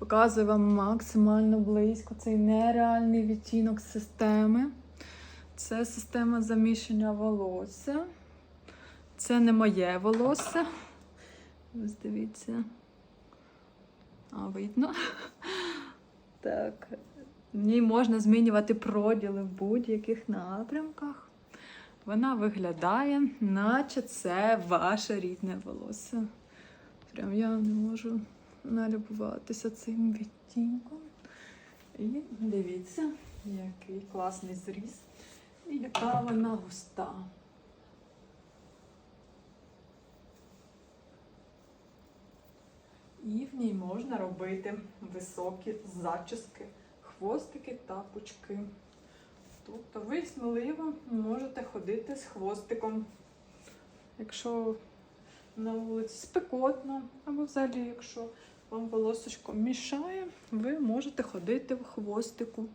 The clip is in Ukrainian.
Показую вам максимально близько цей нереальний відтінок системи. Це система заміщення волосся. Це не моє волосся. Ось дивіться. А, видно. Так. В ній можна змінювати проділи в будь-яких напрямках. Вона виглядає, наче це ваше рідне волосся. Прям я не можу налюбуватися цим відтінком. І дивіться, який класний зріз. І яка вона густа. І в ній можна робити високі зачіски, хвостики та пучки. Тобто ви сміливо можете ходити з хвостиком, якщо на вулиці спекотно, або взагалі, якщо вам волосочко мішає, ви можете ходити в хвостику.